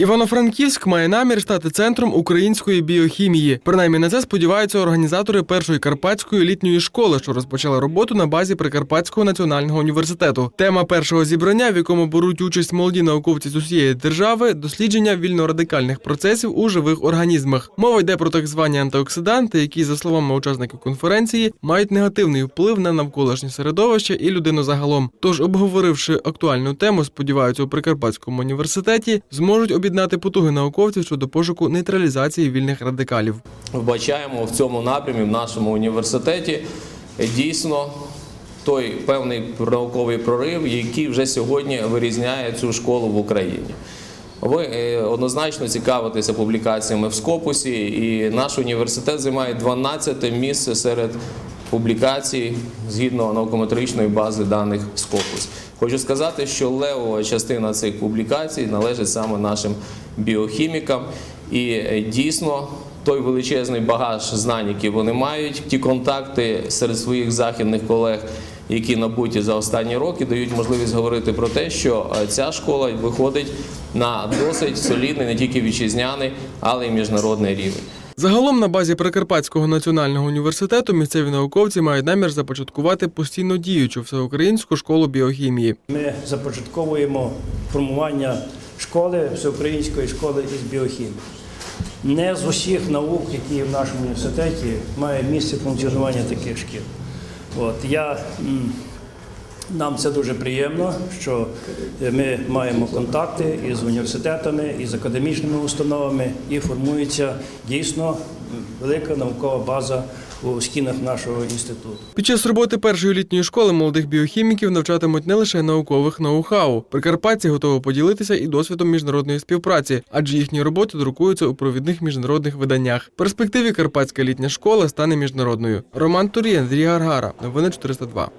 Івано-Франківськ має намір стати центром української біохімії. Принаймні на це сподіваються організатори першої карпатської літньої школи, що розпочали роботу на базі Прикарпатського національного університету. Тема першого зібрання, в якому беруть участь молоді науковці з усієї держави, дослідження вільнорадикальних процесів у живих організмах. Мова йде про так звані антиоксиданти, які, за словами учасників конференції, мають негативний вплив на навколишнє середовище і людину загалом. Тож, обговоривши актуальну тему, сподіваються у Прикарпатському університеті зможуть об'єднати потуги науковців щодо пошуку нейтралізації вільних радикалів. вбачаємо в цьому напрямі в нашому університеті дійсно той певний науковий прорив, який вже сьогодні вирізняє цю школу в Україні. Ви е, однозначно цікавитеся публікаціями в Скопусі, і наш університет займає 12 місце серед публікацій згідно наукометричної бази даних Скопус. Хочу сказати, що левова частина цих публікацій належить саме нашим біохімікам, і е, дійсно той величезний багаж знань, які вони мають, ті контакти серед своїх західних колег, які набуті за останні роки, дають можливість говорити про те, що е, ця школа виходить на досить солідний, не тільки вітчизняний, але й міжнародний рівень. Загалом на базі Прикарпатського національного університету місцеві науковці мають намір започаткувати постійно діючу всеукраїнську школу біохімії. Ми започатковуємо формування школи, всеукраїнської школи із біохімії. Не з усіх наук, які в нашому університеті має місце функціонування таких шкіл. От я нам це дуже приємно, що ми маємо контакти із університетами, із академічними установами, і формується дійсно велика наукова база у стінах нашого інституту. Під час роботи першої літньої школи молодих біохіміків навчатимуть не лише наукових ноу-хау. Прикарпатці готові поділитися і досвідом міжнародної співпраці, адже їхні роботи друкуються у провідних міжнародних виданнях. В перспективі Карпатська літня школа стане міжнародною. Роман Турій, Андрій Гаргара. Новини 402.